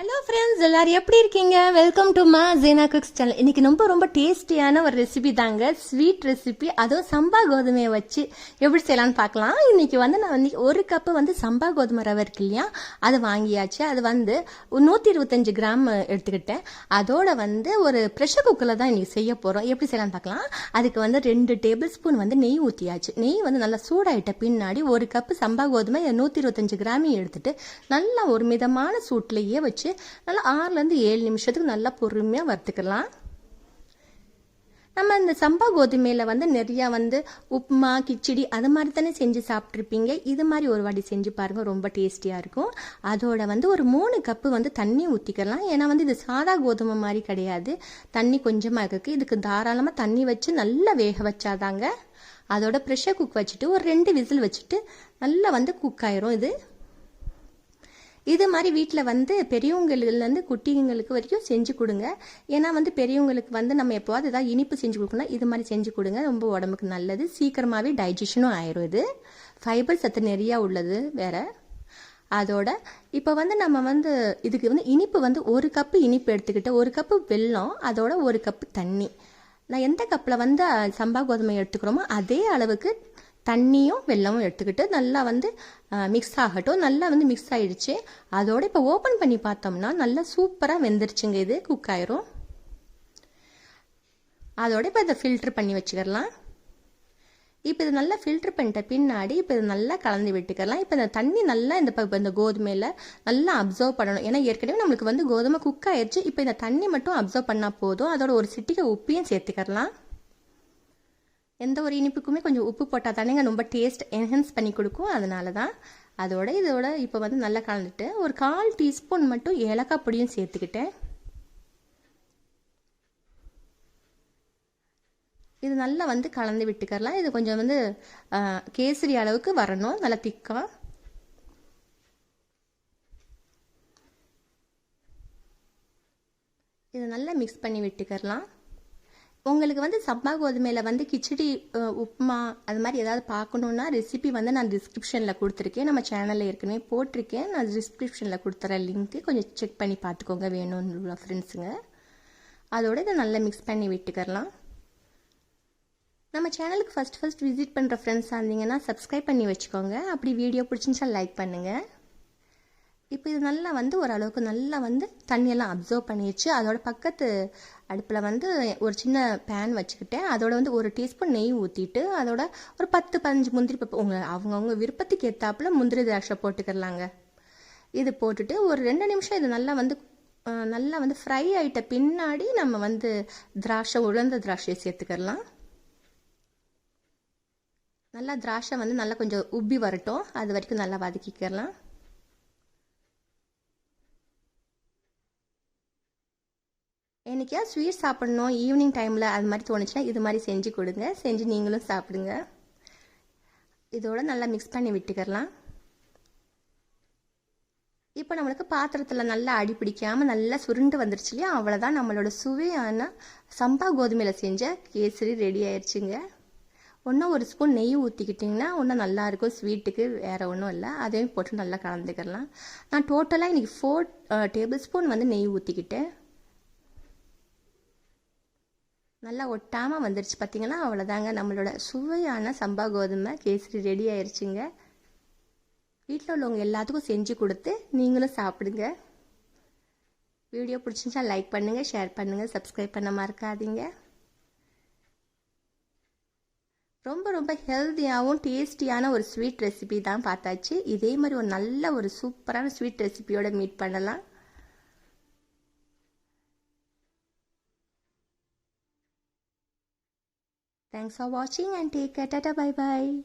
Hello friends எல்லாரும் எப்படி இருக்கீங்க? வெல்கம் டு மா ஜீனா குக்ஸ் சேனல் இன்னைக்கு ரொம்ப ரொம்ப டேஸ்டியான ஒரு ரெசிபி தாங்க. ஸ்வீட் ரெசிபி அதுவும் சம்பா கோதுமையை வச்சு எப்படி செய்யலாம்னு பார்க்கலாம். இன்னைக்கு வந்து நான் வந்து ஒரு கப்பு வந்து சம்பா கோதுமை ரவை இருக்கு இல்லையா? அது வாங்கியாச்சு. அது வந்து நூற்றி இருபத்தஞ்சு கிராம் எடுத்துக்கிட்டேன். அதோட வந்து ஒரு ப்ரெஷர் குக்கரில் தான் இன்னைக்கு செய்ய போகிறோம் எப்படி செய்யலாம்னு பார்க்கலாம். அதுக்கு வந்து ரெண்டு டேபிள் ஸ்பூன் வந்து நெய் ஊற்றியாச்சு நெய் வந்து நல்லா சூடாயிட்ட பின்னாடி ஒரு கப்பு சம்பா கோதுமை நூற்றி இருபத்தஞ்சு கிராமையும் எடுத்துட்டு நல்லா ஒரு மிதமான சூட்லேயே வச்சு நல்லா ஆறுலேருந்து ஏழு நிமிஷத்துக்கு நல்லா பொறுமையாக வறுத்துக்கலாம். நம்ம இந்த சம்பா கோதுமையில் வந்து நிறையா வந்து உப்புமா கிச்சடி அது மாதிரி தானே செஞ்சு சாப்பிட்ருப்பீங்க இது மாதிரி ஒரு வாட்டி செஞ்சு பாருங்கள் ரொம்ப டேஸ்டியாக இருக்கும். அதோட வந்து ஒரு மூணு கப்பு வந்து தண்ணி ஊற்றிக்கலாம் ஏன்னா வந்து இது சாதா கோதுமை மாதிரி கிடையாது. தண்ணி கொஞ்சமாக இருக்குது இதுக்கு தாராளமாக தண்ணி வச்சு நல்லா வேக வச்சாதாங்க. அதோட ப்ரெஷர் குக் வச்சுட்டு ஒரு ரெண்டு விசில் வச்சுட்டு நல்லா வந்து குக் ஆயிரும் இது. இது மாதிரி வீட்டில் வந்து பெரியவங்களிலேருந்து குட்டிங்களுக்கு வரைக்கும் செஞ்சு கொடுங்க. ஏன்னா வந்து பெரியவங்களுக்கு வந்து நம்ம எப்போவாது ஏதாவது இனிப்பு செஞ்சு கொடுக்கணும் இது மாதிரி செஞ்சு கொடுங்க. ரொம்ப உடம்புக்கு நல்லது. சீக்கிரமாகவே டைஜஷனும் ஆயிரும் இது. ஃபைபர் சத்து நிறையா உள்ளது வேற. அதோட இப்போ வந்து நம்ம வந்து இதுக்கு வந்து இனிப்பு வந்து ஒரு கப்பு இனிப்பு எடுத்துக்கிட்டு ஒரு கப்பு வெல்லம் அதோட ஒரு கப்பு தண்ணி. நான் எந்த கப்பில் வந்து சம்பா கோதுமை எடுத்துக்கிறோமோ அதே அளவுக்கு தண்ணியும் வெள்ளமும் எடுத்துக்கிட்டு நல்லா வந்து மிக்ஸ் ஆகட்டும். நல்லா வந்து மிக்ஸ் ஆகிடுச்சு அதோட இப்போ ஓப்பன் பண்ணி பார்த்தோம்னா நல்லா சூப்பராக வெந்துருச்சுங்க இது குக் ஆயிரும். அதோட இப்போ இதை ஃபில்ட்ரு பண்ணி வச்சுக்கலாம் இப்போ இது நல்லா ஃபில்ட்ரு பண்ணிட்ட பின்னாடி இப்போ இது நல்லா கலந்து விட்டுக்கலாம் இப்போ இந்த தண்ணி நல்லா இந்த இப்போ இந்த கோதுமையில் நல்லா அப்சர்வ் பண்ணணும். ஏன்னா ஏற்கனவே நம்மளுக்கு வந்து கோதுமை குக் ஆயிடுச்சு இப்போ இந்த தண்ணி மட்டும் அப்சர்வ் பண்ணால் போதும். அதோட ஒரு சிட்டிகை உப்பையும் சேர்த்துக்கலாம் எந்த ஒரு இனிப்புக்குமே கொஞ்சம் உப்பு போட்டால் தானேங்க ரொம்ப டேஸ்ட் என்ஹென்ஸ் பண்ணி கொடுக்கும். அதனால தான் அதோட இதோட இப்போ வந்து நல்லா கலந்துட்டு ஒரு கால் டீஸ்பூன் மட்டும் ஏலக்காய் பொடியும் சேர்த்துக்கிட்டேன். இது நல்லா வந்து கலந்து விட்டுக்கரலாம் இது கொஞ்சம் வந்து கேசரி அளவுக்கு வரணும். நல்லா திக்காக இதை நல்லா மிக்ஸ் பண்ணி விட்டுக்கரலாம் உங்களுக்கு வந்து சப்பா கோதுமையில் வந்து கிச்சடி உப்புமா அது மாதிரி ஏதாவது பார்க்கணுன்னா ரெசிபி வந்து நான் டிஸ்கிரிப்ஷனில் கொடுத்துருக்கேன். நம்ம சேனலில் ஏற்கனவே போட்டிருக்கேன். நான் டிஸ்கிரிப்ஷனில் கொடுத்துறேன் லிங்க்கு கொஞ்சம் செக் பண்ணி பார்த்துக்கோங்க வேணும்னு ஃப்ரெண்ட்ஸுங்க அதோட இதை நல்லா மிக்ஸ் பண்ணி விட்டுக்கரலாம் நம்ம சேனலுக்கு ஃபஸ்ட் ஃபஸ்ட் விசிட் பண்ணுற ஃப்ரெண்ட்ஸாக இருந்தீங்கன்னா சப்ஸ்கிரைப் பண்ணி வச்சுக்கோங்க. அப்படி வீடியோ பிடிச்சிருந்துச்சா லைக் பண்ணுங்கள் இப்போ இது நல்லா வந்து ஓரளவுக்கு நல்லா வந்து தண்ணியெல்லாம் அப்சர்வ் பண்ணிடுச்சு அதோட பக்கத்து அடுப்பில் வந்து ஒரு சின்ன பேன் வச்சுக்கிட்டேன். அதோட வந்து ஒரு டீஸ்பூன் நெய் ஊற்றிட்டு அதோட ஒரு பத்து பதினஞ்சு முந்திரி பருப்பு உங்கள் அவங்கவுங்க விருப்பத்துக்கு ஏற்றாப்புல முந்திரி திராட்சை போட்டுக்கிறலாங்க இது போட்டுட்டு ஒரு ரெண்டு நிமிஷம் இது நல்லா வந்து நல்லா வந்து ஃப்ரை ஆகிட்ட பின்னாடி நம்ம வந்து திராட்சை உலர்ந்த திராட்சையை சேர்த்துக்கிறலாம். நல்லா திராட்சை வந்து நல்லா கொஞ்சம் உப்பி வரட்டும். அது வரைக்கும் நல்லா வதக்கிக்கிறலாம். என்னைக்கா ஸ்வீட் சாப்பிடணும் ஈவினிங் டைமில் அது மாதிரி தோணுச்சுன்னா இது மாதிரி செஞ்சு கொடுங்க. செஞ்சு நீங்களும் சாப்பிடுங்க. இதோடு நல்லா மிக்ஸ் பண்ணி விட்டுக்கிறலாம் இப்போ நம்மளுக்கு பாத்திரத்தில் நல்லா அடி பிடிக்காமல் நல்லா சுருண்டு வந்துருச்சு இல்லையா? அவ்வளோதான் நம்மளோட சுவையான சம்பா கோதுமையில் செஞ்ச கேசரி ரெடி ஆயிடுச்சுங்க ஒன்றும் ஒரு ஸ்பூன் நெய் ஊற்றிக்கிட்டிங்கன்னா ஒன்றும் நல்லாயிருக்கும் ஸ்வீட்டுக்கு வேறு ஒன்றும் இல்லை. அதையும் போட்டு நல்லா கலந்துக்கலாம். நான் டோட்டலாக இன்றைக்கி ஃபோர் டேபிள் ஸ்பூன் வந்து நெய் ஊற்றிக்கிட்டேன் நல்லா ஒட்டாமல் வந்துருச்சு. பார்த்திங்கன்னா அவ்வளோதாங்க நம்மளோட சுவையான சம்பா கோதுமை கேசரி ரெடி ஆயிடுச்சுங்க வீட்டில் உள்ளவங்க எல்லாத்துக்கும் செஞ்சு கொடுத்து நீங்களும் சாப்பிடுங்க. வீடியோ பிடிச்சிருந்தா லைக் பண்ணுங்கள் ஷேர் பண்ணுங்கள் சப்ஸ்கிரைப் பண்ண மறக்காதீங்க. ரொம்ப ரொம்ப ஹெல்த்தியாகவும் டேஸ்டியான ஒரு ஸ்வீட் ரெசிபி தான் பார்த்தாச்சு. இதே மாதிரி ஒரு நல்ல ஒரு சூப்பரான ஸ்வீட் ரெசிபியோடு மீட் பண்ணலாம். Thanks for watching and take care. Tata bye bye.